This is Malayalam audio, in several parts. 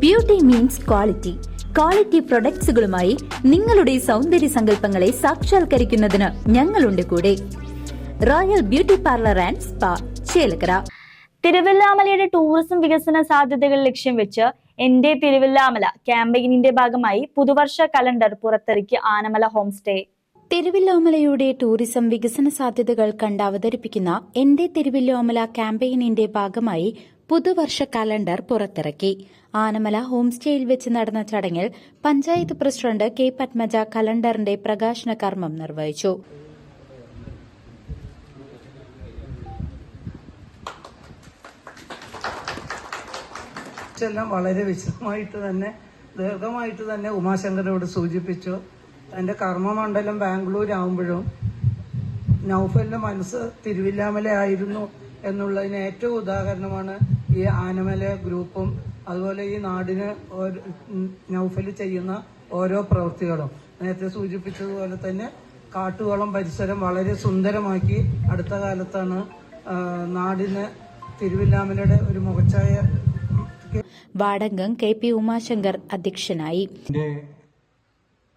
ബ്യൂട്ടി മീൻസ് ക്വാളിറ്റി ക്വാളിറ്റി പ്രൊഡക്ട്സുകളുമായി നിങ്ങളുടെ സൗന്ദര്യ സങ്കല്പങ്ങളെ സാക്ഷാത്കരിക്കുന്നതിന് ഞങ്ങളുണ്ട് കൂടെ. Royal beauty parlour and spa Chelakkara. തിരുവല്ലാമലയുടെ tourism വികസന സാധ്യതകൾ ലക്ഷ്യം വെച്ച് എന്റെ തിരുവല്ലാമല ക്യാമ്പയിനിന്റെ ഭാഗമായി പുതുവർഷ കലണ്ടർ പുറത്തിറക്കി ആനമല ഹോം സ്റ്റേ തിരുവല്ലോമലയുടെ ടൂറിസം വികസന സാധ്യതകൾ കണ്ട് അവതരിപ്പിക്കുന്ന എന്റെ തിരുവല്ലോമല ക്യാമ്പയിനിന്റെ ഭാഗമായി പുതുവർഷ കലണ്ടർ പുറത്തിറക്കി. ആനമല ഹോം സ്റ്റേയിൽ വെച്ച് നടന്ന ചടങ്ങിൽ പഞ്ചായത്ത് പ്രസിഡന്റ് കെ പത്മജ കലണ്ടറിന്റെ പ്രകാശന കർമ്മം നിർവഹിച്ചു. എല്ലാം വളരെ വിശദമായിട്ട് തന്നെ ദീർഘമായിട്ട് തന്നെ ഉമാശങ്കരോട് സൂചിപ്പിച്ചു. തന്റെ കർമ്മമണ്ഡലം ബാംഗ്ലൂരാകുമ്പോഴും നൌഫലിന്റെ മനസ്സ് തിരുവില്ലാമല ആയിരുന്നു എന്നുള്ളതിന് ഏറ്റവും ഉദാഹരണമാണ് ഈ ആനമല ഗ്രൂപ്പും അതുപോലെ ഈ നാടിന് നൌഫൽ ചെയ്യുന്ന ഓരോ പ്രവൃത്തികളും നേരത്തെ സൂചിപ്പിച്ചതുപോലെ തന്നെ കാട്ടുകുളം പരിസരം വളരെ സുന്ദരമാക്കി. അടുത്ത കാലത്താണ് നാടിന് തിരുവില്ലാമലയുടെ ഒരു മുഖച്ഛായ വാടങ്കം കെ പി ഉമാശങ്കർ അധ്യക്ഷനായി.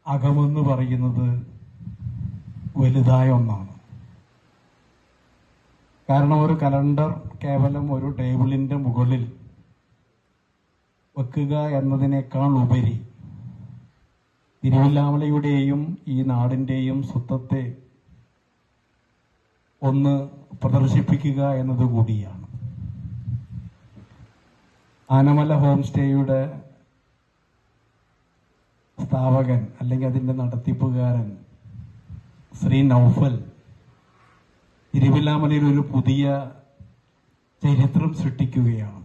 അകമെന്ന് പറയുന്നത് വലുതായ ഒന്നാണ്. കാരണം ഒരു കലണ്ടർ കേവലം ഒരു ടേബിളിന്റെ മുകളിൽ വെക്കുക എന്നതിനേക്കാൾ ഉപരി തിരുവല്ലാമലയുടെയും ഈ നാടിന്റെയും സ്വത്വത്തെ ഒന്ന് പ്രദർശിപ്പിക്കുക എന്നതുകൂടിയാണ്. ആനമല ഹോം സ്റ്റേയുടെ സ്ഥാപകൻ അല്ലെങ്കിൽ അതിന്റെ നടത്തിപ്പുകാരൻ ശ്രീ നൗഫൽ തിരുവില്ലാമലയിൽ ഒരു പുതിയ ചരിത്രം സൃഷ്ടിക്കുകയാണ്.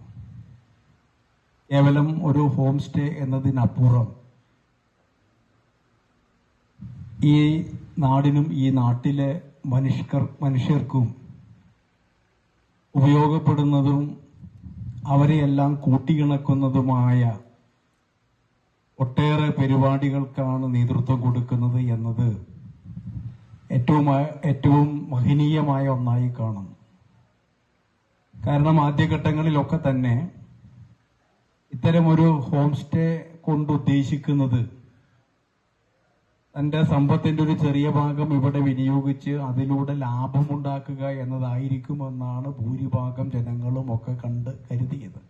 കേവലം ഒരു ഹോം സ്റ്റേ എന്നതിനപ്പുറം ഈ നാടിനും ഈ നാട്ടിലെ മനുഷ്യർ മനുഷ്യർക്കും ഉപയോഗപ്പെടുന്നതും അവരെയെല്ലാം കൂട്ടിയിണക്കുന്നതുമായ ഒട്ടേറെ പരിപാടികൾക്കാണ് നേതൃത്വം കൊടുക്കുന്നത് എന്നത് ഏറ്റവും ഏറ്റവും മഹനീയമായ ഒന്നായി കാണുന്നു. കാരണം ആദ്യഘട്ടങ്ങളിലൊക്കെ തന്നെ ഇത്തരമൊരു ഹോം സ്റ്റേ കൊണ്ട് ഉദ്ദേശിക്കുന്നത് തന്റെ സമ്പത്തിന്റെ ഒരു ചെറിയ ഭാഗം ഇവിടെ വിനിയോഗിച്ച് അതിലൂടെ ലാഭമുണ്ടാക്കുക എന്നതായിരിക്കുമെന്നാണ് ഭൂരിഭാഗം ജനങ്ങളും ഒക്കെ കണ്ട് കരുതിയത്.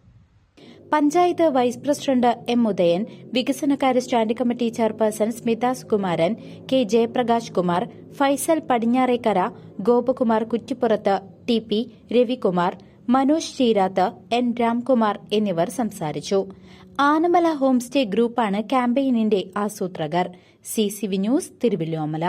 Panchayat vice president M Udayan വികസനകാര്യ standing committee chairperson Smithas Kumaran K Jayaprakash Kumar Faisal Padinjarekkara Gopakumar Kuttippurath T P Ravikumar Manoj Cheerath N Ramkumar എന്നിവർ സംസാരിച്ചു. ആനമല ഹോംസ്റ്റേ ഗ്രൂപ്പാണ് ക്യാമ്പയിനിന്റെ ആസൂത്രകർ. C C V news Thiruvilwamala